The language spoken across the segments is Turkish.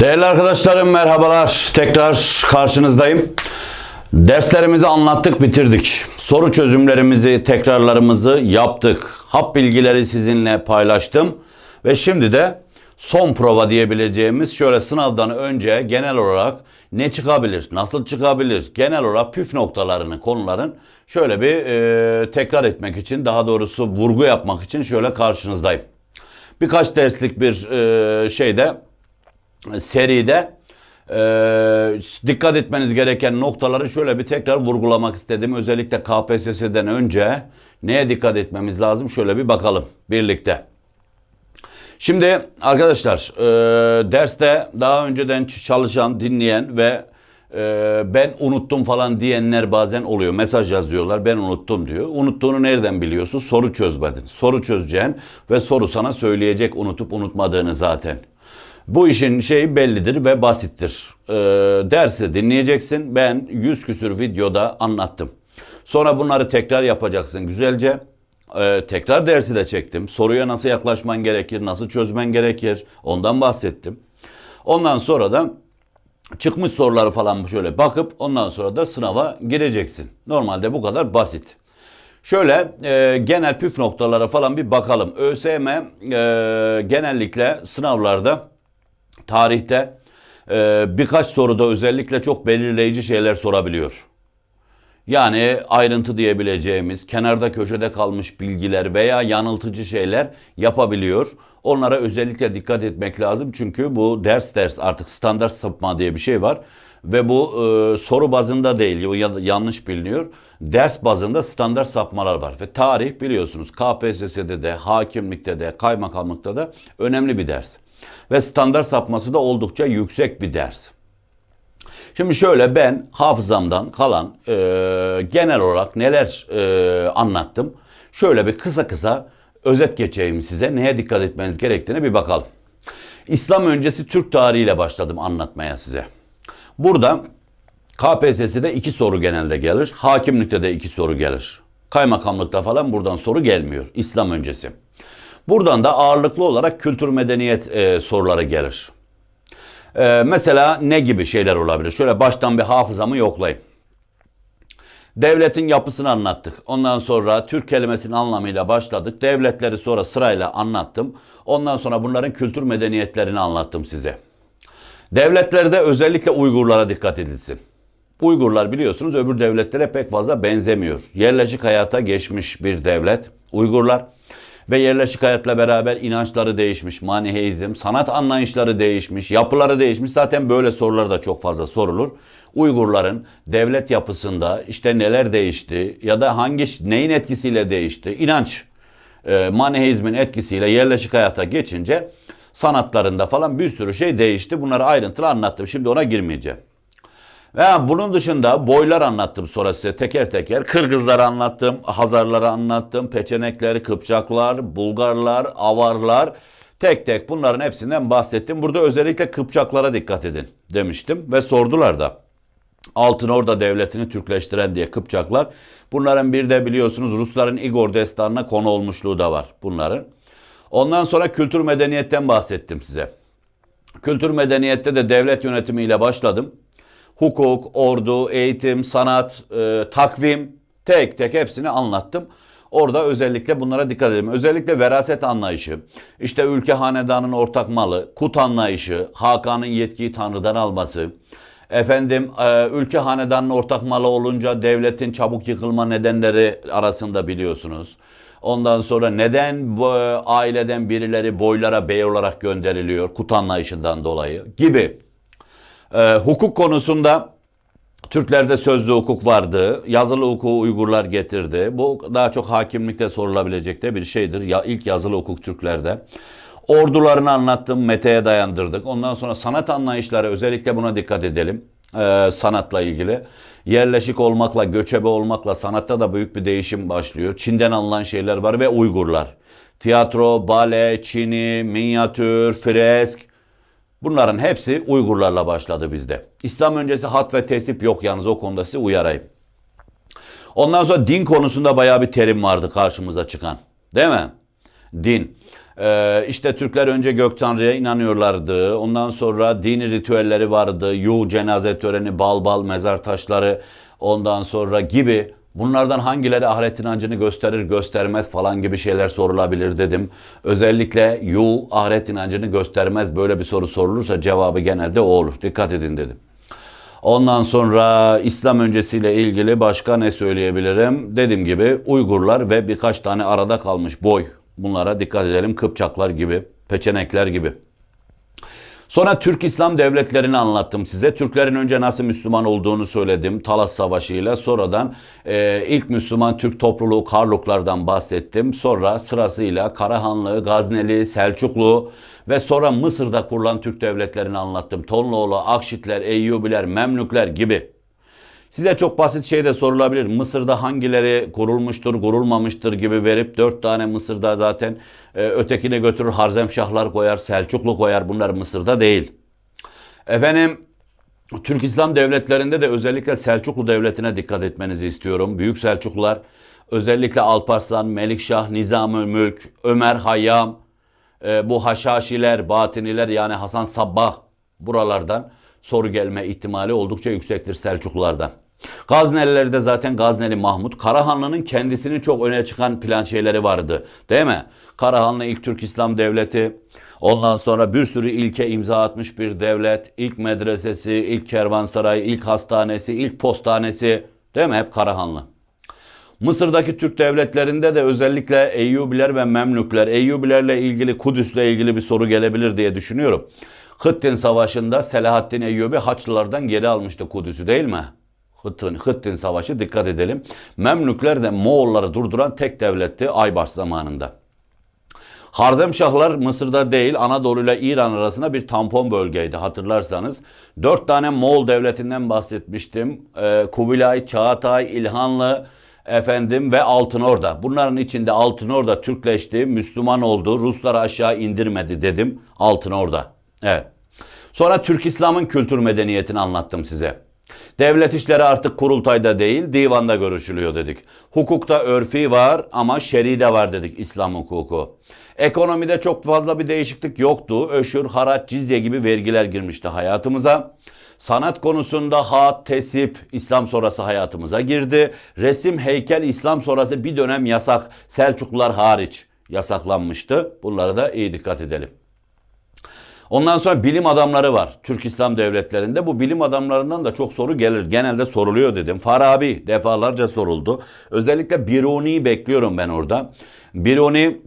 Değerli arkadaşlarım merhabalar. Tekrar karşınızdayım. Derslerimizi anlattık, bitirdik. Soru çözümlerimizi, tekrarlarımızı yaptık. Hap bilgileri sizinle paylaştım. Ve şimdi de son prova diyebileceğimiz şöyle sınavdan önce genel olarak ne çıkabilir, nasıl çıkabilir, genel olarak püf noktalarını, konuların şöyle bir e, tekrar etmek için, daha doğrusu vurgu yapmak için şöyle karşınızdayım. Birkaç derslik bir e, şeyde seride e, dikkat etmeniz gereken noktaları şöyle bir tekrar vurgulamak istedim. Özellikle KPSS'den önce neye dikkat etmemiz lazım şöyle bir bakalım birlikte. Şimdi arkadaşlar e, derste daha önceden çalışan, dinleyen ve e, ben unuttum falan diyenler bazen oluyor. Mesaj yazıyorlar ben unuttum diyor. Unuttuğunu nereden biliyorsun? Soru çözmedin. Soru çözeceksin ve soru sana söyleyecek unutup unutmadığını zaten. Bu işin şeyi bellidir ve basittir. Ee, dersi dinleyeceksin. Ben 100 küsür videoda anlattım. Sonra bunları tekrar yapacaksın güzelce. Ee, tekrar dersi de çektim. Soruya nasıl yaklaşman gerekir, nasıl çözmen gerekir ondan bahsettim. Ondan sonra da çıkmış soruları falan şöyle bakıp ondan sonra da sınava gireceksin. Normalde bu kadar basit. Şöyle e, genel püf noktalara falan bir bakalım. ÖSYM e, genellikle sınavlarda tarihte e, birkaç soruda özellikle çok belirleyici şeyler sorabiliyor. Yani ayrıntı diyebileceğimiz, kenarda köşede kalmış bilgiler veya yanıltıcı şeyler yapabiliyor. Onlara özellikle dikkat etmek lazım. Çünkü bu ders ders artık standart sapma diye bir şey var. Ve bu e, soru bazında değil, o ya- yanlış biliniyor. Ders bazında standart sapmalar var. Ve tarih biliyorsunuz KPSS'de de, hakimlikte de, kaymakamlıkta da önemli bir ders. Ve standart sapması da oldukça yüksek bir ders. Şimdi şöyle ben hafızamdan kalan e, genel olarak neler e, anlattım. Şöyle bir kısa kısa özet geçeyim size. Neye dikkat etmeniz gerektiğine bir bakalım. İslam öncesi Türk tarihiyle başladım anlatmaya size. Burada KPSS'de iki soru genelde gelir. Hakimlikte de iki soru gelir. Kaymakamlıkta falan buradan soru gelmiyor. İslam öncesi. Buradan da ağırlıklı olarak kültür medeniyet e, soruları gelir. Ee, mesela ne gibi şeyler olabilir? Şöyle baştan bir hafızamı yoklayayım. Devletin yapısını anlattık. Ondan sonra Türk kelimesinin anlamıyla başladık. Devletleri sonra sırayla anlattım. Ondan sonra bunların kültür medeniyetlerini anlattım size. Devletlerde özellikle Uygurlara dikkat edilsin. Uygurlar biliyorsunuz öbür devletlere pek fazla benzemiyor. Yerleşik hayata geçmiş bir devlet Uygurlar ve yerleşik hayatla beraber inançları değişmiş, maniheizm, sanat anlayışları değişmiş, yapıları değişmiş. Zaten böyle sorular da çok fazla sorulur. Uygurların devlet yapısında işte neler değişti ya da hangi neyin etkisiyle değişti? İnanç, e, maniheizmin etkisiyle yerleşik hayata geçince sanatlarında falan bir sürü şey değişti. Bunları ayrıntılı anlattım. Şimdi ona girmeyeceğim. Ve bunun dışında boylar anlattım sonra size teker teker. Kırgızları anlattım, Hazarları anlattım, Peçenekleri, Kıpçaklar, Bulgarlar, Avarlar. Tek tek bunların hepsinden bahsettim. Burada özellikle Kıpçaklara dikkat edin demiştim ve sordular da. Altın Orda Devleti'ni Türkleştiren diye Kıpçaklar. Bunların bir de biliyorsunuz Rusların Igor destanına konu olmuşluğu da var bunların. Ondan sonra kültür medeniyetten bahsettim size. Kültür medeniyette de devlet yönetimiyle başladım. Hukuk, ordu, eğitim, sanat, e, takvim tek tek hepsini anlattım. Orada özellikle bunlara dikkat edelim. Özellikle veraset anlayışı, işte ülke hanedanın ortak malı, kut anlayışı, Hakan'ın yetkiyi Tanrı'dan alması, efendim e, ülke hanedanın ortak malı olunca devletin çabuk yıkılma nedenleri arasında biliyorsunuz. Ondan sonra neden bu e, aileden birileri boylara bey olarak gönderiliyor kut anlayışından dolayı gibi. Ee, hukuk konusunda Türklerde sözlü hukuk vardı. Yazılı hukuku Uygurlar getirdi. Bu daha çok hakimlikte sorulabilecek de bir şeydir. Ya ilk yazılı hukuk Türklerde. Ordularını anlattım, Mete'ye dayandırdık. Ondan sonra sanat anlayışları özellikle buna dikkat edelim. Ee, sanatla ilgili. Yerleşik olmakla, göçebe olmakla sanatta da büyük bir değişim başlıyor. Çin'den alınan şeyler var ve Uygurlar. Tiyatro, bale, çini, minyatür, fresk, Bunların hepsi Uygurlarla başladı bizde. İslam öncesi hat ve tesip yok yalnız o konuda size uyarayım. Ondan sonra din konusunda bayağı bir terim vardı karşımıza çıkan. Değil mi? Din. Ee, işte Türkler önce gök tanrıya inanıyorlardı. Ondan sonra dini ritüelleri vardı. Yuh cenaze töreni, bal bal mezar taşları ondan sonra gibi. Bunlardan hangileri ahiret inancını gösterir göstermez falan gibi şeyler sorulabilir dedim. Özellikle yuh ahiret inancını göstermez böyle bir soru sorulursa cevabı genelde o olur. Dikkat edin dedim. Ondan sonra İslam öncesiyle ilgili başka ne söyleyebilirim? Dediğim gibi Uygurlar ve birkaç tane arada kalmış boy. Bunlara dikkat edelim. Kıpçaklar gibi, peçenekler gibi. Sonra Türk İslam devletlerini anlattım size. Türklerin önce nasıl Müslüman olduğunu söyledim. Talas Savaşı ile sonradan e, ilk Müslüman Türk topluluğu Karluklardan bahsettim. Sonra sırasıyla Karahanlı, Gazneli, Selçuklu ve sonra Mısır'da kurulan Türk devletlerini anlattım. Tonluoğlu, Akşitler, Eyyubiler, Memlükler gibi. Size çok basit şey de sorulabilir. Mısır'da hangileri kurulmuştur, kurulmamıştır gibi verip dört tane Mısır'da zaten e, ötekine götürür Harzemşahlar koyar, Selçuklu koyar. Bunlar Mısır'da değil. Efendim Türk İslam devletlerinde de özellikle Selçuklu Devleti'ne dikkat etmenizi istiyorum. Büyük Selçuklular özellikle Alparslan, Melikşah, Nizam-ı Mülk, Ömer Hayyam, e, bu Haşhaşiler, Batiniler yani Hasan Sabbah buralardan soru gelme ihtimali oldukça yüksektir Selçuklulardan. Gaznelileri zaten Gazneli Mahmut. Karahanlı'nın kendisini çok öne çıkan plan şeyleri vardı. Değil mi? Karahanlı ilk Türk İslam Devleti. Ondan sonra bir sürü ilke imza atmış bir devlet. İlk medresesi, ilk kervansarayı, ilk hastanesi, ilk postanesi. Değil mi? Hep Karahanlı. Mısır'daki Türk devletlerinde de özellikle Eyyubiler ve Memlükler, Eyyubilerle ilgili Kudüs'le ilgili bir soru gelebilir diye düşünüyorum. Hıttin Savaşı'nda Selahaddin Eyyubi Haçlılardan geri almıştı Kudüs'ü değil mi? Hıttin, Hıttin Savaşı dikkat edelim. Memlükler de Moğolları durduran tek devletti Aybars zamanında. Harzemşahlar Mısır'da değil Anadolu ile İran arasında bir tampon bölgeydi hatırlarsanız. Dört tane Moğol devletinden bahsetmiştim. Ee, Kubilay, Çağatay, İlhanlı, efendim ve Altınorda. Bunların içinde Altınorda Türkleşti, Müslüman oldu, Ruslar aşağı indirmedi dedim Altınorda. Evet. Sonra Türk İslam'ın kültür medeniyetini anlattım size. Devlet işleri artık kurultayda değil, divanda görüşülüyor dedik. Hukukta örfi var ama şer'i de var dedik İslam hukuku. Ekonomide çok fazla bir değişiklik yoktu. Öşür, haraç, cizye gibi vergiler girmişti hayatımıza. Sanat konusunda hat, tesip İslam sonrası hayatımıza girdi. Resim, heykel İslam sonrası bir dönem yasak. Selçuklular hariç yasaklanmıştı. Bunlara da iyi dikkat edelim. Ondan sonra bilim adamları var Türk İslam devletlerinde. Bu bilim adamlarından da çok soru gelir. Genelde soruluyor dedim. Farabi defalarca soruldu. Özellikle Biruni'yi bekliyorum ben orada. Biruni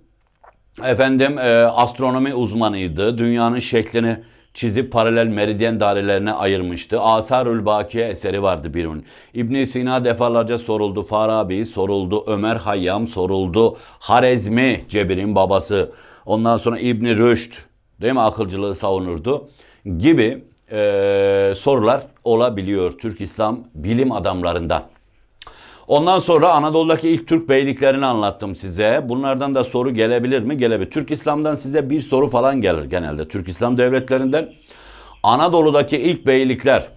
efendim e, astronomi uzmanıydı. Dünyanın şeklini çizip paralel meridyen dairelerine ayırmıştı. Asarül Bakiye eseri vardı Birun. İbn Sina defalarca soruldu. Farabi soruldu. Ömer Hayyam soruldu. Harezmi Cebir'in babası. Ondan sonra İbn Rüşd değil mi akılcılığı savunurdu gibi e, sorular olabiliyor Türk İslam bilim adamlarından. Ondan sonra Anadolu'daki ilk Türk beyliklerini anlattım size. Bunlardan da soru gelebilir mi? Gelebilir. Türk İslam'dan size bir soru falan gelir genelde. Türk İslam devletlerinden. Anadolu'daki ilk beylikler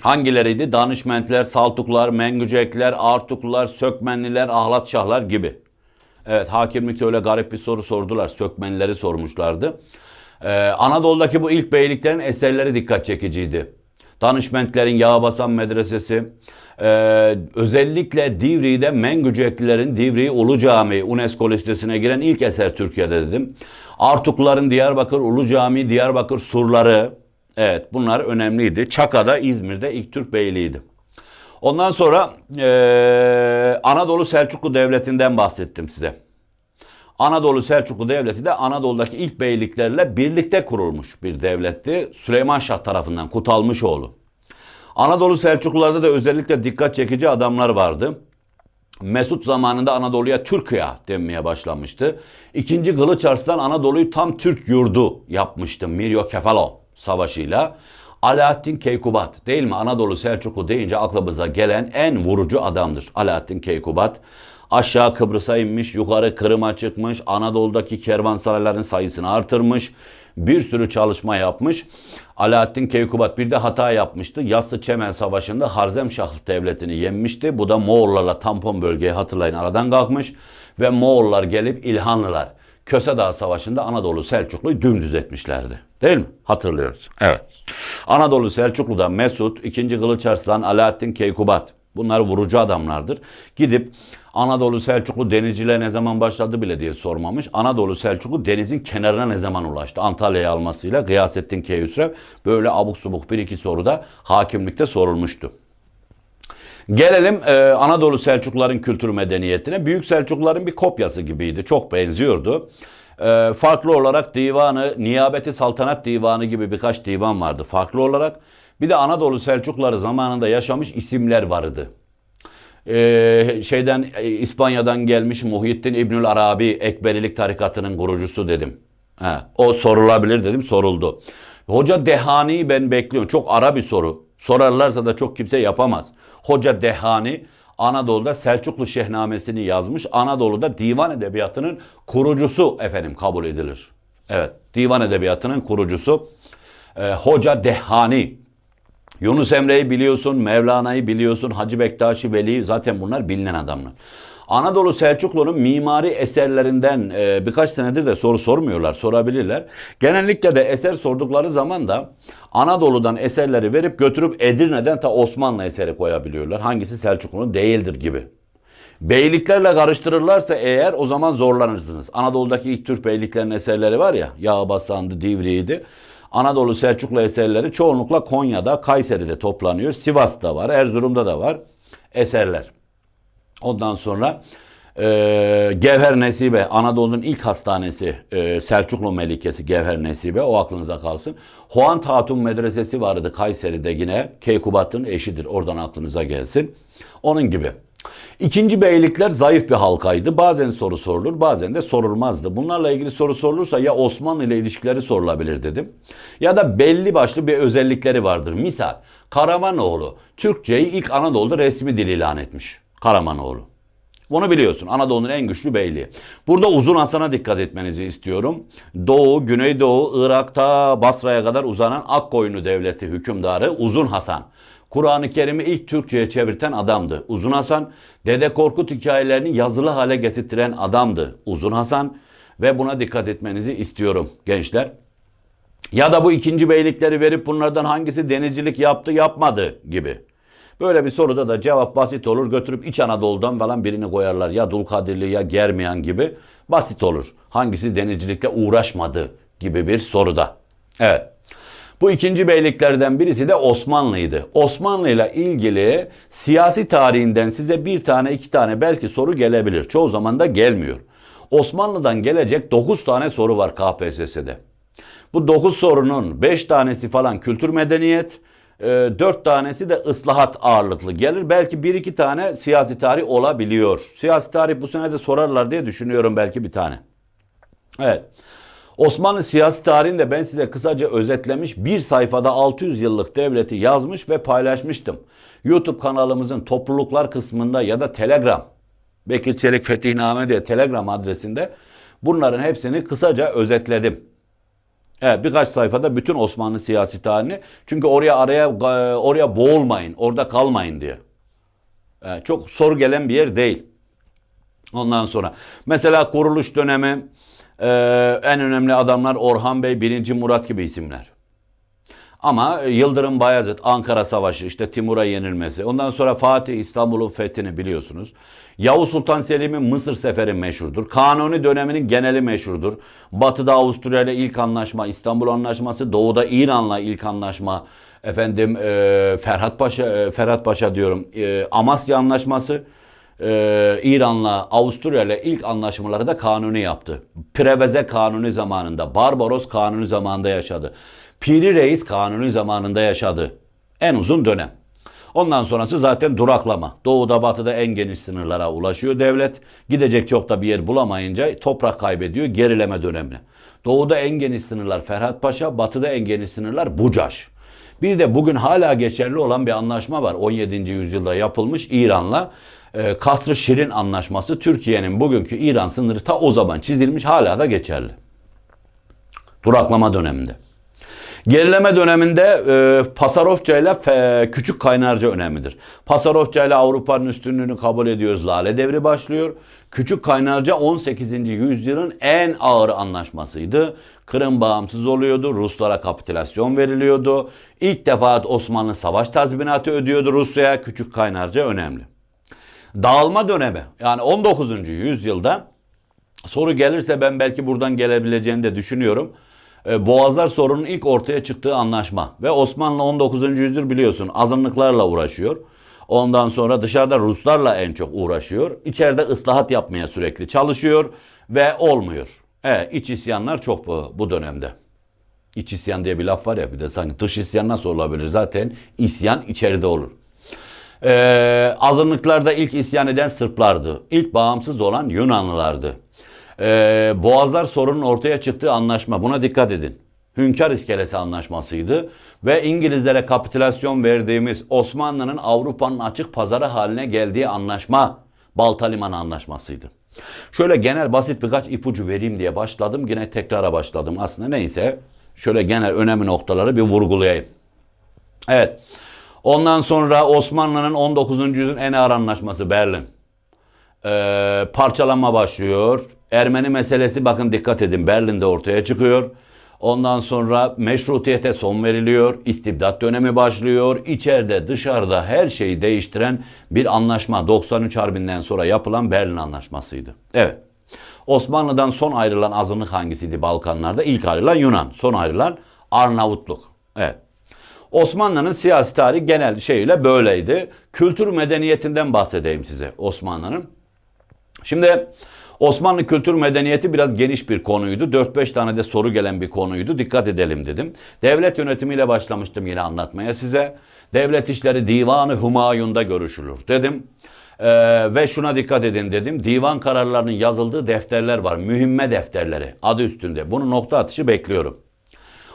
hangileriydi? Danışmentler, Saltuklar, Mengücekler, Artuklular, Sökmenliler, Ahlatşahlar gibi. Evet hakimlikte öyle garip bir soru sordular. Sökmenlileri sormuşlardı. Ee, Anadolu'daki bu ilk beyliklerin eserleri dikkat çekiciydi. Danışmentlerin Yağbasan Medresesi, ee, özellikle Divri'de Mengüceklilerin Divri Ulu Camii UNESCO listesine giren ilk eser Türkiye'de dedim. Artukluların Diyarbakır Ulu Camii, Diyarbakır surları, evet bunlar önemliydi. Çaka'da İzmir'de ilk Türk beyliğiydi. Ondan sonra ee, Anadolu Selçuklu Devleti'nden bahsettim size. Anadolu Selçuklu Devleti de Anadolu'daki ilk beyliklerle birlikte kurulmuş bir devletti. Süleyman Şah tarafından Kutalmışoğlu. Anadolu Selçuklularda da özellikle dikkat çekici adamlar vardı. Mesut zamanında Anadolu'ya Türkiye denmeye başlamıştı. İkinci Kılıç Arslan Anadolu'yu tam Türk yurdu yapmıştı Miryo Kefalo savaşıyla. Alaaddin Keykubat değil mi? Anadolu Selçuklu deyince aklımıza gelen en vurucu adamdır Alaaddin Keykubat. Aşağı Kıbrıs'a inmiş, yukarı Kırım'a çıkmış, Anadolu'daki kervansarayların sayısını artırmış, bir sürü çalışma yapmış. Alaaddin Keykubat bir de hata yapmıştı. Yassı Çemen Savaşı'nda Harzemşah Devleti'ni yenmişti. Bu da Moğollarla tampon bölgeyi hatırlayın aradan kalkmış. Ve Moğollar gelip İlhanlılar Köse Dağı Savaşı'nda Anadolu Selçuklu'yu dümdüz etmişlerdi. Değil mi? Hatırlıyoruz. Evet. Anadolu Selçuklu'da Mesut, 2. Kılıç Arslan, Alaaddin Keykubat. Bunlar vurucu adamlardır. Gidip Anadolu Selçuklu denizciliğe ne zaman başladı bile diye sormamış. Anadolu Selçuklu denizin kenarına ne zaman ulaştı? Antalya'ya almasıyla Gıyasettin Keyhüsrev böyle abuk subuk bir iki soruda hakimlikte sorulmuştu. Gelelim e, Anadolu Selçukluların kültür medeniyetine. Büyük Selçukluların bir kopyası gibiydi. Çok benziyordu. E, farklı olarak divanı, Niyabeti Saltanat Divanı gibi birkaç divan vardı farklı olarak. Bir de Anadolu Selçukluları zamanında yaşamış isimler vardı. E, şeyden e, İspanya'dan gelmiş Muhyiddin İbnül Arabi Ekberilik tarikatının kurucusu dedim. Ha, o sorulabilir dedim soruldu. Hoca Dehani ben bekliyorum. Çok ara bir soru. Sorarlarsa da çok kimse yapamaz. Hoca Dehani Anadolu'da Selçuklu Şehnamesini yazmış. Anadolu'da divan edebiyatının kurucusu efendim kabul edilir. Evet, divan edebiyatının kurucusu e, Hoca Dehani. Yunus Emre'yi biliyorsun, Mevlana'yı biliyorsun, Hacı Bektaşi Veli zaten bunlar bilinen adamlar. Anadolu Selçuklu'nun mimari eserlerinden e, birkaç senedir de soru sormuyorlar, sorabilirler. Genellikle de eser sordukları zaman da Anadolu'dan eserleri verip götürüp Edirne'den ta Osmanlı eseri koyabiliyorlar. Hangisi Selçuklu'nun değildir gibi. Beyliklerle karıştırırlarsa eğer o zaman zorlanırsınız. Anadolu'daki ilk Türk beyliklerinin eserleri var ya, Yağbasan'dı, Divriği'ydi. Anadolu Selçuklu eserleri çoğunlukla Konya'da, Kayseri'de toplanıyor. Sivas'ta var, Erzurum'da da var eserler. Ondan sonra e, Gevher Nesibe, Anadolu'nun ilk hastanesi e, Selçuklu Melikesi Gevher Nesibe, o aklınıza kalsın. Huant Hatun Medresesi vardı Kayseri'de yine, Keykubat'ın eşidir, oradan aklınıza gelsin. Onun gibi. İkinci beylikler zayıf bir halkaydı. Bazen soru sorulur, bazen de sorulmazdı. Bunlarla ilgili soru sorulursa ya Osmanlı ile ilişkileri sorulabilir dedim. Ya da belli başlı bir özellikleri vardır. Misal Karamanoğlu Türkçeyi ilk Anadolu'da resmi dil ilan etmiş. Karamanoğlu. Bunu biliyorsun. Anadolu'nun en güçlü beyliği. Burada Uzun Hasan'a dikkat etmenizi istiyorum. Doğu, Güneydoğu, Irak'ta Basra'ya kadar uzanan Akkoyunlu Devleti hükümdarı Uzun Hasan. Kur'an-ı Kerim'i ilk Türkçe'ye çevirten adamdı. Uzun Hasan, Dede Korkut hikayelerini yazılı hale getirtiren adamdı. Uzun Hasan ve buna dikkat etmenizi istiyorum gençler. Ya da bu ikinci beylikleri verip bunlardan hangisi denizcilik yaptı yapmadı gibi. Böyle bir soruda da cevap basit olur. Götürüp İç Anadolu'dan falan birini koyarlar. Ya Dulkadirli ya Germiyan gibi. Basit olur. Hangisi denizcilikle uğraşmadı gibi bir soruda. Evet. Bu ikinci beyliklerden birisi de Osmanlı'ydı. Osmanlı ile ilgili siyasi tarihinden size bir tane iki tane belki soru gelebilir. Çoğu zaman da gelmiyor. Osmanlı'dan gelecek 9 tane soru var KPSS'de. Bu 9 sorunun 5 tanesi falan kültür medeniyet, 4 tanesi de ıslahat ağırlıklı gelir. Belki bir iki tane siyasi tarih olabiliyor. Siyasi tarih bu sene de sorarlar diye düşünüyorum belki bir tane. Evet. Osmanlı siyasi tarihinde ben size kısaca özetlemiş bir sayfada 600 yıllık devleti yazmış ve paylaşmıştım. YouTube kanalımızın topluluklar kısmında ya da Telegram Bekir Çelik Fetihname diye Telegram adresinde bunların hepsini kısaca özetledim. Evet birkaç sayfada bütün Osmanlı siyasi tarihini çünkü oraya araya oraya boğulmayın, orada kalmayın diye. Evet, çok soru gelen bir yer değil. Ondan sonra mesela kuruluş dönemi ee, en önemli adamlar Orhan Bey, 1. Murat gibi isimler. Ama Yıldırım Bayezid, Ankara Savaşı, işte Timur'a yenilmesi. Ondan sonra Fatih İstanbul'un fethini biliyorsunuz. Yavuz Sultan Selim'in Mısır seferi meşhurdur. Kanuni döneminin geneli meşhurdur. Batı'da Avusturya ile ilk anlaşma, İstanbul Anlaşması, Doğu'da İran'la ilk anlaşma. Efendim e, Ferhat Paşa, e, Ferhat Paşa diyorum, e, Amasya Anlaşması e, İran'la Avusturya ile ilk anlaşmaları da Kanuni yaptı. Preveze Kanuni zamanında, Barbaros Kanuni zamanında yaşadı. Piri Reis Kanuni zamanında yaşadı. En uzun dönem. Ondan sonrası zaten duraklama. Doğuda batıda en geniş sınırlara ulaşıyor devlet. Gidecek çok da bir yer bulamayınca toprak kaybediyor gerileme dönemine. Doğuda en geniş sınırlar Ferhat Paşa, batıda en geniş sınırlar Bucaş. Bir de bugün hala geçerli olan bir anlaşma var. 17. yüzyılda yapılmış İran'la e, Kasr-ı Şirin Anlaşması Türkiye'nin bugünkü İran sınırı ta o zaman çizilmiş hala da geçerli. Duraklama döneminde. Gerileme döneminde e, Pasarofça ile Fe- Küçük Kaynarca önemlidir. Pasarofça ile Avrupa'nın üstünlüğünü kabul ediyoruz. Lale devri başlıyor. Küçük Kaynarca 18. yüzyılın en ağır anlaşmasıydı. Kırım bağımsız oluyordu. Ruslara kapitülasyon veriliyordu. İlk defa Osmanlı savaş tazminatı ödüyordu Rusya'ya. Küçük Kaynarca önemli. Dağılma dönemi yani 19. yüzyılda soru gelirse ben belki buradan gelebileceğini de düşünüyorum. Ee, Boğazlar sorunun ilk ortaya çıktığı anlaşma ve Osmanlı 19. yüzyıl biliyorsun azınlıklarla uğraşıyor. Ondan sonra dışarıda Ruslarla en çok uğraşıyor. İçeride ıslahat yapmaya sürekli çalışıyor ve olmuyor. Evet, iç isyanlar çok bu, bu dönemde. İç isyan diye bir laf var ya bir de sanki dış isyan nasıl olabilir? Zaten isyan içeride olur. Ee, azınlıklarda ilk isyan eden Sırplardı. İlk bağımsız olan Yunanlılardı. Ee, Boğazlar sorunun ortaya çıktığı anlaşma. Buna dikkat edin. Hünkar İskelesi Anlaşması'ydı ve İngilizlere kapitülasyon verdiğimiz Osmanlı'nın Avrupa'nın açık pazarı haline geldiği anlaşma Balta Limanı Anlaşması'ydı. Şöyle genel basit birkaç ipucu vereyim diye başladım. Yine tekrara başladım. Aslında neyse şöyle genel önemli noktaları bir vurgulayayım. Evet. Ondan sonra Osmanlı'nın 19. yüzyılın en ağır anlaşması Berlin. Ee, parçalanma başlıyor. Ermeni meselesi bakın dikkat edin Berlin'de ortaya çıkıyor. Ondan sonra meşrutiyete son veriliyor. İstibdat dönemi başlıyor. İçeride dışarıda her şeyi değiştiren bir anlaşma 93 Harbi'nden sonra yapılan Berlin Anlaşması'ydı. Evet. Osmanlı'dan son ayrılan azınlık hangisiydi Balkanlarda? İlk ayrılan Yunan. Son ayrılan Arnavutluk. Evet. Osmanlı'nın siyasi tarihi genel şeyle böyleydi. Kültür medeniyetinden bahsedeyim size Osmanlı'nın. Şimdi Osmanlı kültür medeniyeti biraz geniş bir konuydu. 4-5 tane de soru gelen bir konuydu. Dikkat edelim dedim. Devlet yönetimiyle başlamıştım yine anlatmaya size. Devlet işleri Divanı Humayun'da görüşülür dedim. Ee, ve şuna dikkat edin dedim. Divan kararlarının yazıldığı defterler var. Mühimme defterleri adı üstünde. Bunu nokta atışı bekliyorum.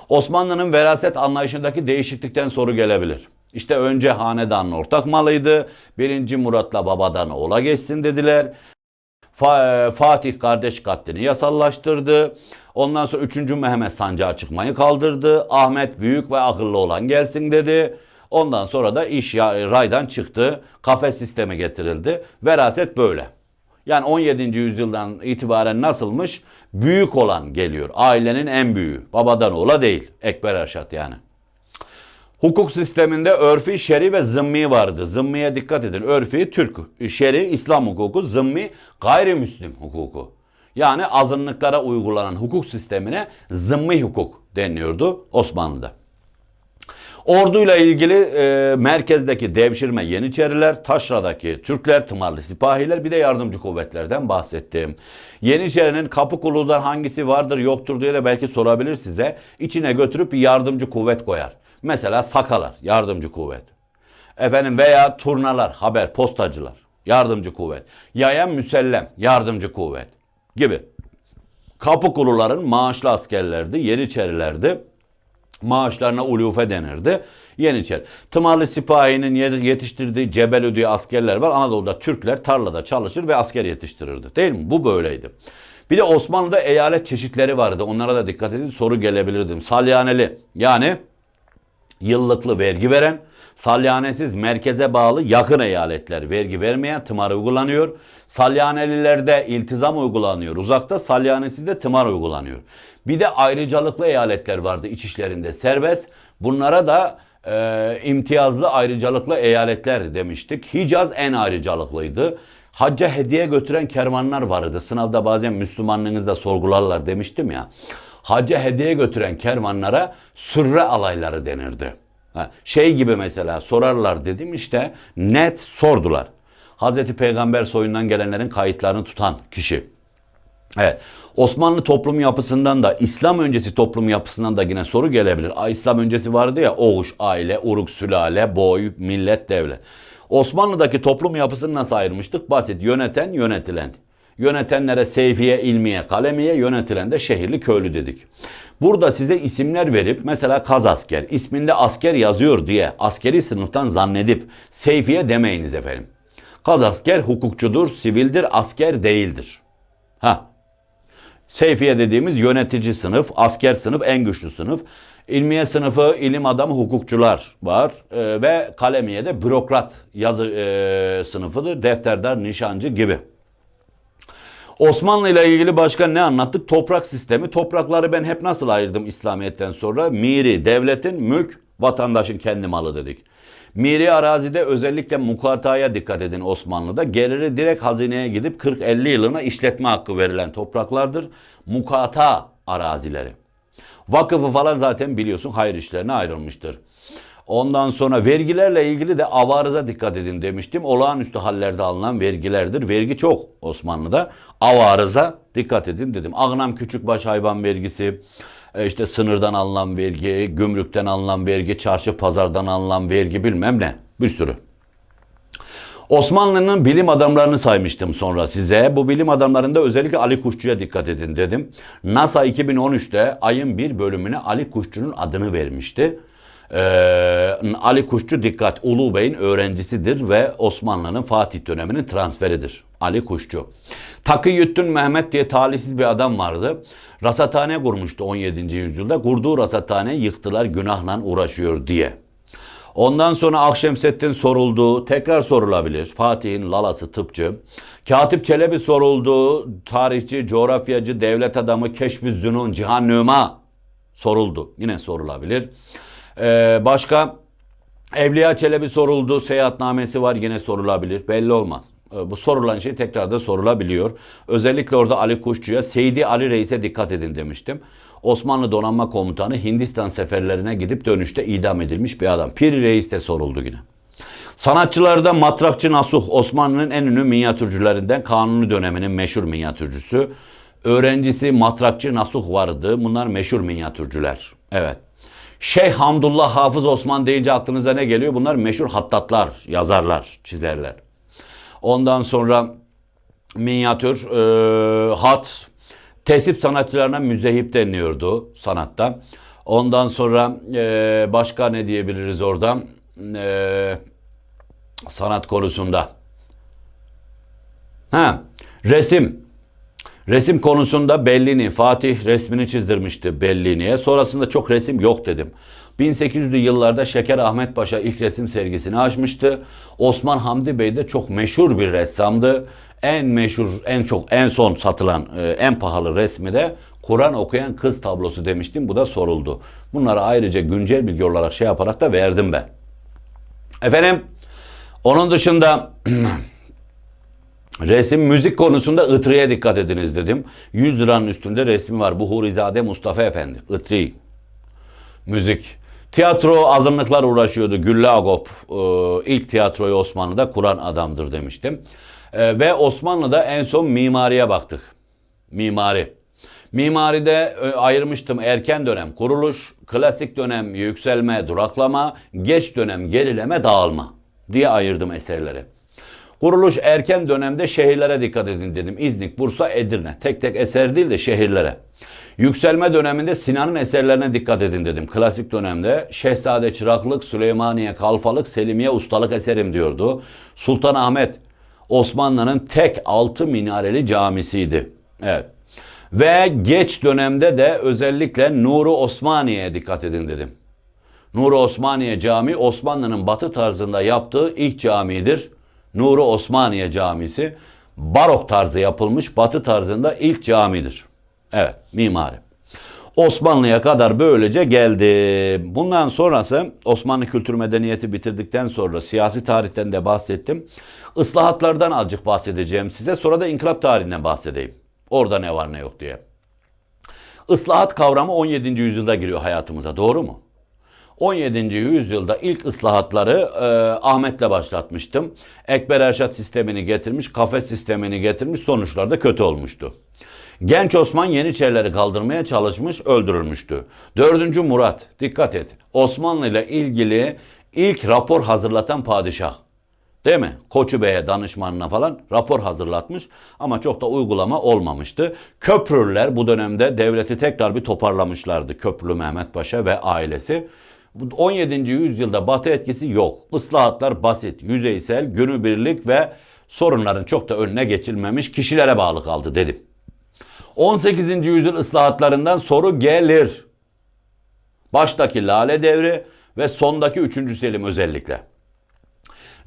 Osmanlı'nın veraset anlayışındaki değişiklikten soru gelebilir. İşte önce hanedanın ortak malıydı. Birinci Murat'la babadan oğula geçsin dediler. Fa- Fatih kardeş katlini yasallaştırdı. Ondan sonra 3. Mehmet sancağa çıkmayı kaldırdı. Ahmet büyük ve akıllı olan gelsin dedi. Ondan sonra da iş ya- raydan çıktı. Kafes sistemi getirildi. Veraset böyle. Yani 17. yüzyıldan itibaren nasılmış? Büyük olan geliyor. Ailenin en büyüğü. Babadan oğula değil. Ekber Erşat yani. Hukuk sisteminde örfi, şer'i ve zımmi vardı. Zımmiye dikkat edin. Örfi Türk, şer'i İslam hukuku, zımmi gayrimüslim hukuku. Yani azınlıklara uygulanan hukuk sistemine zımmi hukuk deniyordu Osmanlı'da. Orduyla ilgili e, merkezdeki devşirme Yeniçeriler, Taşra'daki Türkler, Tımarlı Sipahiler bir de yardımcı kuvvetlerden bahsettim. Yeniçerinin kapı kuludan hangisi vardır yoktur diye de belki sorabilir size. İçine götürüp bir yardımcı kuvvet koyar. Mesela sakalar yardımcı kuvvet. Efendim veya turnalar, haber, postacılar yardımcı kuvvet. Yayan müsellem yardımcı kuvvet gibi. Kapı kuluların maaşlı askerlerdi, Yeniçerilerdi. Maaşlarına ulufe denirdi. Yeniçeri. Tımarlı Sipahi'nin yetiştirdiği Cebelü diye askerler var. Anadolu'da Türkler tarlada çalışır ve asker yetiştirirdi. Değil mi? Bu böyleydi. Bir de Osmanlı'da eyalet çeşitleri vardı. Onlara da dikkat edin. Soru gelebilirdim. Salyaneli yani yıllıklı vergi veren, salyanesiz merkeze bağlı yakın eyaletler vergi vermeyen tımar uygulanıyor. Salyanelilerde iltizam uygulanıyor. Uzakta salyanesizde tımar uygulanıyor. Bir de ayrıcalıklı eyaletler vardı iç işlerinde serbest. Bunlara da e, imtiyazlı ayrıcalıklı eyaletler demiştik. Hicaz en ayrıcalıklıydı. Hacca hediye götüren kervanlar vardı. Sınavda bazen Müslümanlığınızda sorgularlar demiştim ya. Hacca hediye götüren kervanlara sürre alayları denirdi. Ha, Şey gibi mesela sorarlar dedim işte net sordular. Hazreti Peygamber soyundan gelenlerin kayıtlarını tutan kişi. Evet. Osmanlı toplum yapısından da İslam öncesi toplum yapısından da yine soru gelebilir. İslam öncesi vardı ya oğuş, aile, uruk, sülale, boy, millet, devlet. Osmanlı'daki toplum yapısını nasıl ayırmıştık? Basit. Yöneten, yönetilen. Yönetenlere seyfiye, ilmiye, kalemiye, yönetilen de şehirli köylü dedik. Burada size isimler verip mesela kaz asker, isminde asker yazıyor diye askeri sınıftan zannedip seyfiye demeyiniz efendim. Kaz asker hukukçudur, sivildir, asker değildir. Ha, Seyfiye dediğimiz yönetici sınıf, asker sınıf, en güçlü sınıf. İlmiye sınıfı ilim adamı hukukçular var Ee, ve kalemiye de bürokrat yazı e, sınıfıdır. Defterdar, nişancı gibi. Osmanlı ile ilgili başka ne anlattık? Toprak sistemi. Toprakları ben hep nasıl ayırdım İslamiyet'ten sonra? Miri, devletin, mülk, vatandaşın kendi malı dedik. Miri arazide özellikle mukataya dikkat edin Osmanlı'da. Geliri direkt hazineye gidip 40-50 yılına işletme hakkı verilen topraklardır. Mukata arazileri. Vakıfı falan zaten biliyorsun hayır işlerine ayrılmıştır. Ondan sonra vergilerle ilgili de avarıza dikkat edin demiştim. Olağanüstü hallerde alınan vergilerdir. Vergi çok Osmanlı'da. Avarıza dikkat edin dedim. Agnam küçükbaş hayvan vergisi, e, işte sınırdan alınan vergi, gümrükten alınan vergi, çarşı pazardan alınan vergi bilmem ne. Bir sürü. Osmanlı'nın bilim adamlarını saymıştım sonra size. Bu bilim adamlarında özellikle Ali Kuşçu'ya dikkat edin dedim. NASA 2013'te ayın bir bölümüne Ali Kuşçu'nun adını vermişti. Ee, Ali Kuşçu dikkat Ulu Bey'in öğrencisidir ve Osmanlı'nın Fatih döneminin transferidir. Ali Kuşçu. Takıyüttün Mehmet diye talihsiz bir adam vardı. Rasathane kurmuştu 17. yüzyılda. Kurduğu rasathane yıktılar günahla uğraşıyor diye. Ondan sonra Akşemseddin soruldu. Tekrar sorulabilir. Fatih'in lalası tıpçı. Katip Çelebi soruldu. Tarihçi, coğrafyacı, devlet adamı, keşf-i zünun, cihan nüma soruldu. Yine sorulabilir. Ee, başka Evliya Çelebi soruldu. Seyahatnamesi var yine sorulabilir. Belli olmaz. Ee, Bu sorulan şey tekrar da sorulabiliyor. Özellikle orada Ali Kuşçu'ya Seydi Ali Reis'e dikkat edin demiştim. Osmanlı Donanma Komutanı Hindistan seferlerine gidip dönüşte idam edilmiş bir adam. Piri Reis de soruldu yine. Sanatçılarda Matrakçı Nasuh Osmanlı'nın en ünlü minyatürcülerinden Kanuni döneminin meşhur minyatürcüsü. Öğrencisi Matrakçı Nasuh vardı. Bunlar meşhur minyatürcüler. Evet. Şeyh Hamdullah Hafız Osman deyince aklınıza ne geliyor? Bunlar meşhur hattatlar, yazarlar, çizerler. Ondan sonra minyatür, e, hat, tesip sanatçılarına müzehip deniliyordu sanatta. Ondan sonra e, başka ne diyebiliriz orada? E, sanat konusunda. Ha, resim. Resim konusunda Bellini, Fatih resmini çizdirmişti Bellini'ye. Sonrasında çok resim yok dedim. 1800'lü yıllarda Şeker Ahmet Paşa ilk resim sergisini açmıştı. Osman Hamdi Bey de çok meşhur bir ressamdı. En meşhur, en çok, en son satılan, e, en pahalı resmi de Kur'an okuyan kız tablosu demiştim. Bu da soruldu. Bunları ayrıca güncel bilgi olarak şey yaparak da verdim ben. Efendim, onun dışında Resim müzik konusunda Itri'ye dikkat ediniz dedim. 100 liranın üstünde resmi var. Buhurizade Mustafa Efendi. Itri. Müzik. Tiyatro azınlıklar uğraşıyordu. Güllü Agop e, ilk tiyatroyu Osmanlı'da kuran adamdır demiştim. E, ve Osmanlı'da en son mimariye baktık. Mimari. Mimaride e, ayırmıştım erken dönem kuruluş, klasik dönem yükselme, duraklama, geç dönem gerileme, dağılma diye ayırdım eserleri. Kuruluş erken dönemde şehirlere dikkat edin dedim. İznik, Bursa, Edirne. Tek tek eser değil de şehirlere. Yükselme döneminde Sinan'ın eserlerine dikkat edin dedim. Klasik dönemde Şehzade Çıraklık, Süleymaniye Kalfalık, Selimiye Ustalık eserim diyordu. Sultanahmet Osmanlı'nın tek altı minareli camisiydi. Evet. Ve geç dönemde de özellikle Nuru Osmaniye'ye dikkat edin dedim. Nuru Osmaniye Camii Osmanlı'nın batı tarzında yaptığı ilk camidir. Nuru Osmaniye Camisi barok tarzı yapılmış batı tarzında ilk camidir. Evet mimari. Osmanlı'ya kadar böylece geldi. Bundan sonrası Osmanlı kültür medeniyeti bitirdikten sonra siyasi tarihten de bahsettim. Islahatlardan azıcık bahsedeceğim size. Sonra da inkılap tarihinden bahsedeyim. Orada ne var ne yok diye. Islahat kavramı 17. yüzyılda giriyor hayatımıza. Doğru mu? 17. yüzyılda ilk ıslahatları e, Ahmet'le başlatmıştım. Ekber Erşat sistemini getirmiş, kafes sistemini getirmiş, sonuçlar da kötü olmuştu. Genç Osman Yeniçerileri kaldırmaya çalışmış, öldürülmüştü. 4. Murat, dikkat et, Osmanlı ile ilgili ilk rapor hazırlatan padişah. Değil mi? Koçu Bey'e danışmanına falan rapor hazırlatmış ama çok da uygulama olmamıştı. Köprülüler bu dönemde devleti tekrar bir toparlamışlardı. Köprülü Mehmet Paşa ve ailesi. Bu 17. yüzyılda batı etkisi yok. Islahatlar basit, yüzeysel, günübirlik ve sorunların çok da önüne geçilmemiş kişilere bağlı kaldı dedim. 18. yüzyıl ıslahatlarından soru gelir. Baştaki Lale Devri ve sondaki 3. Selim özellikle.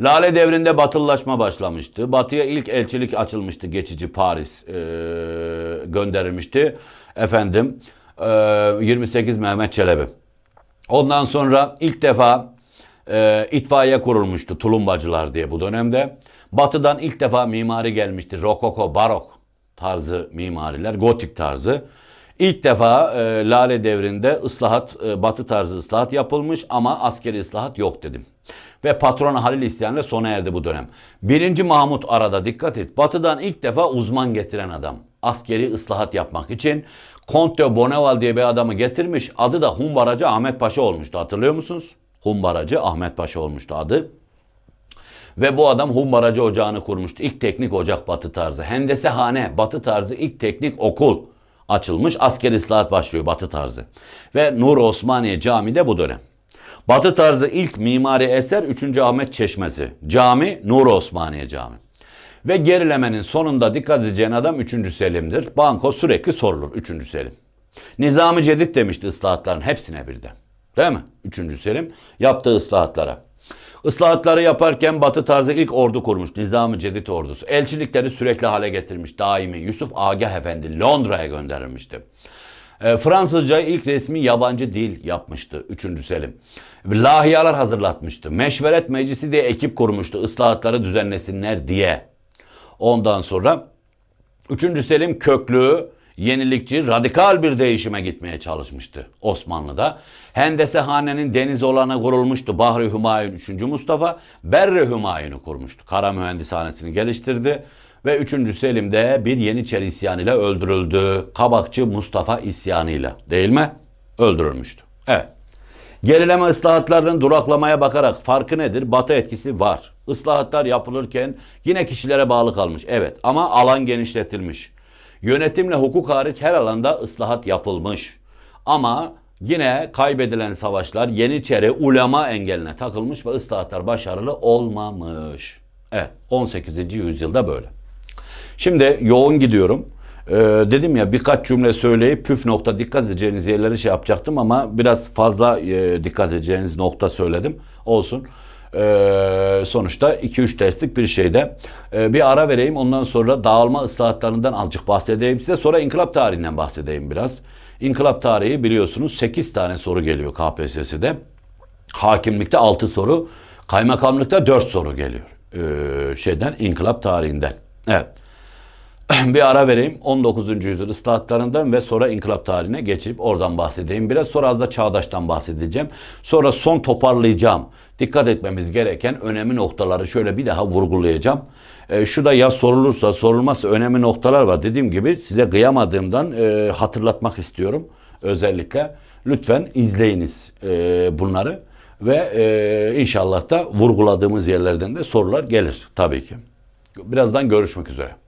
Lale devrinde batılılaşma başlamıştı. Batıya ilk elçilik açılmıştı. Geçici Paris e, gönderilmişti. Efendim e, 28 Mehmet Çelebi. Ondan sonra ilk defa e, itfaiye kurulmuştu tulumbacılar diye bu dönemde. Batıdan ilk defa mimari gelmişti. Rokoko, barok tarzı mimariler, gotik tarzı. İlk defa e, Lale devrinde ıslahat, e, batı tarzı ıslahat yapılmış ama askeri ıslahat yok dedim. Ve patron Halil isyanıyla sona erdi bu dönem. Birinci Mahmut arada dikkat et. Batıdan ilk defa uzman getiren adam. Askeri ıslahat yapmak için Conte Bonneval diye bir adamı getirmiş. Adı da Humbaracı Ahmet Paşa olmuştu. Hatırlıyor musunuz? Humbaracı Ahmet Paşa olmuştu adı. Ve bu adam Humbaracı Ocağı'nı kurmuştu. İlk teknik ocak batı tarzı. Hendesehane batı tarzı ilk teknik okul açılmış. Asker ıslahat başlıyor batı tarzı. Ve Nur Osmaniye Camii de bu dönem. Batı tarzı ilk mimari eser 3. Ahmet Çeşmesi. Cami Nur Osmaniye Cami. Ve gerilemenin sonunda dikkat edeceğin adam 3. Selim'dir. Banko sürekli sorulur 3. Selim. Nizami Cedid demişti ıslahatların hepsine birden. Değil mi? 3. Selim yaptığı ıslahatlara. Islahatları yaparken Batı tarzı ilk ordu kurmuş. Nizami Cedid ordusu. Elçilikleri sürekli hale getirmiş. Daimi Yusuf Agah Efendi Londra'ya gönderilmişti. E, Fransızca ilk resmi yabancı dil yapmıştı 3. Selim. Lahiyalar hazırlatmıştı. Meşveret Meclisi diye ekip kurmuştu. Islahatları düzenlesinler diye. Ondan sonra 3. Selim köklü, yenilikçi, radikal bir değişime gitmeye çalışmıştı Osmanlı'da. Hendesehane'nin deniz olanı kurulmuştu. Bahri Hümayun 3. Mustafa, Berre Hümayun'u kurmuştu. Kara mühendishanesini geliştirdi. Ve 3. Selim de bir Yeniçeri isyanıyla öldürüldü. Kabakçı Mustafa isyanıyla değil mi? Öldürülmüştü. Evet. Gerileme ıslahatlarının duraklamaya bakarak farkı nedir? Batı etkisi var. Islahatlar yapılırken yine kişilere bağlı kalmış. Evet ama alan genişletilmiş. Yönetimle hukuk hariç her alanda ıslahat yapılmış. Ama yine kaybedilen savaşlar Yeniçeri ulema engeline takılmış ve ıslahatlar başarılı olmamış. Evet 18. yüzyılda böyle. Şimdi yoğun gidiyorum. Ee, dedim ya birkaç cümle söyleyip püf nokta dikkat edeceğiniz yerleri şey yapacaktım ama biraz fazla e, dikkat edeceğiniz nokta söyledim. Olsun. Ee, sonuçta 2-3 derslik bir şeyde. Ee, bir ara vereyim ondan sonra dağılma ıslahatlarından azıcık bahsedeyim size. Sonra inkılap tarihinden bahsedeyim biraz. İnkılap tarihi biliyorsunuz 8 tane soru geliyor KPSS'de. Hakimlikte 6 soru, kaymakamlıkta 4 soru geliyor. Ee, şeyden inkılap tarihinden. Evet. bir ara vereyim. 19. yüzyıl ıslahatlarından ve sonra inkılap tarihine geçip oradan bahsedeyim. Biraz sonra az da çağdaştan bahsedeceğim. Sonra son toparlayacağım. Dikkat etmemiz gereken önemli noktaları şöyle bir daha vurgulayacağım. E, şu da ya sorulursa sorulmazsa önemli noktalar var. Dediğim gibi size kıyamadığımdan e, hatırlatmak istiyorum. Özellikle lütfen izleyiniz e, bunları. Ve e, inşallah da vurguladığımız yerlerden de sorular gelir tabii ki. Birazdan görüşmek üzere.